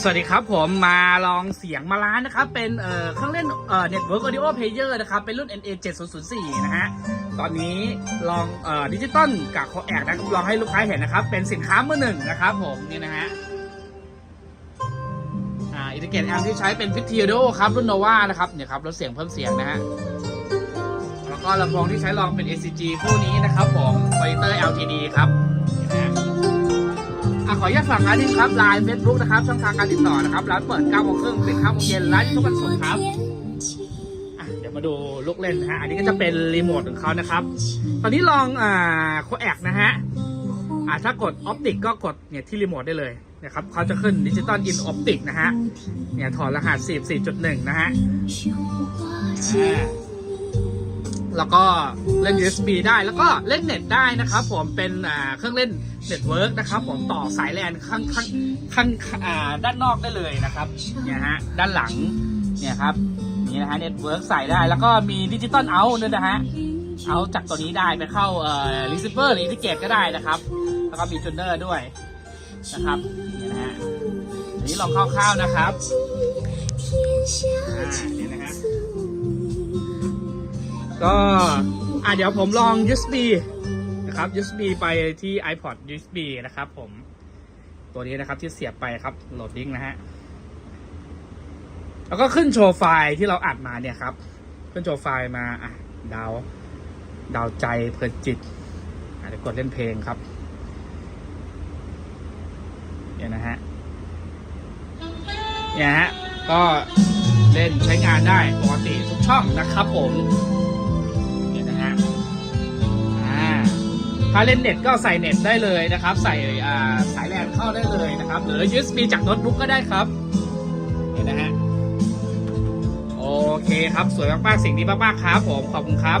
สวัสดีครับผมมาลองเสียงมาล้านนะครับ เป็นเอ่อเครื่องเล่นเอ่อ Network Audio Player นะครับ เป็นรุ่น NA 7004นะฮะ ตอนนี้ลองเอ่อดิจิตอลกับโคแอกนะครับลองให้ลูกค้าเห็นนะครับ เป็นสินค้ามือหนึ่งนะครับผมนี่นะฮะ อ่าอินทิเกตแอมที่ใช้เป็นฟิตเทียโดครับรุ่นโนวานะครับเนี่ยครับลดเสียงเพิ่มเสียงนะฮะ แล้วก็ลำโพงที่ใช้ลองเป็น ACG คู่นี้นะครับผมมอนิเตอร์ LTD ครับ ขออนุญาตฝากร้านนี้ครับไลน์เฟซบุ๊กนะครับช่องทางการติดต่อนะครับร้านเปิด9โมงครึ่งปิด5โมงเย็นร้านทุกวันศุกร์ครับอะเดี๋ยวมาดูลูกเล่นนะฮะอันนี้ก็จะเป็นรีโมทของเขานะครับ ตอนนี้ลองอ่าโคแอกนะฮะอ่าถ้ากดออปติกก็กดเนี่ยที่รีโมทได้เลยนะครับเขาจะขึ้นดิจิตอลอินออปติกนะฮะเนี่ยถอดรหัส 44.1 นะฮะ แล้วก็เล่น USB ได้แล้วก็เล่นเน็ตได้นะครับ ผมเป็นเครื่องเล่นเน็ตเวิร์กนะครับ ผมต่อสายแลนข้างข้างข้างอ่าด้านนอกได้เลยนะครับเนี่ยฮะด้านหลังเนี่ยครับนี่นะฮะเน็ตเวิร์กใส่ได้แล้วก็มีดิจิตอลเอาท์ด้วยนะฮะเอาจากตัวนี้ได้ไปเข้าเอ่อรีเซิเวอร์หรืออินทิเกตก็ได้นะครับ แล้วก็มีจูเนอร์ด้วยนะครับนี่นะฮะอันนี้ลองคร่าวๆนะครับ ก็อะเดี๋ยวผมลอง USB นะครับ USB ไปที่ iPod USB นะครับผม ตัวนี้นะครับที่เสียบไปครับโหลดดิ้งนะฮะ แล้วก็ขึ้นโชว์ไฟล์ที่เราอัดมาเนี่ยครับ ขึ้นโชว์ไฟล์มาอะดาวดาวใจเพลินจิตอะเดี๋ยวกดเล่นเพลงครับ เนี่ยนะฮะ เนี่ยฮะ ก็เล่นใช้งานได้ปกติทุกช่องนะครับผม ถ้าเล่นเน็ตก็ใส่เน็ตได้เลยนะครับ ใส่สายแลนเข้าได้เลยนะครับ หรือ USB จากโน้ตบุ๊กก็ได้ครับเห็นนะฮะโอเคครับสวยมากๆสิ่งนี้มากๆครับผมขอบคุณครับ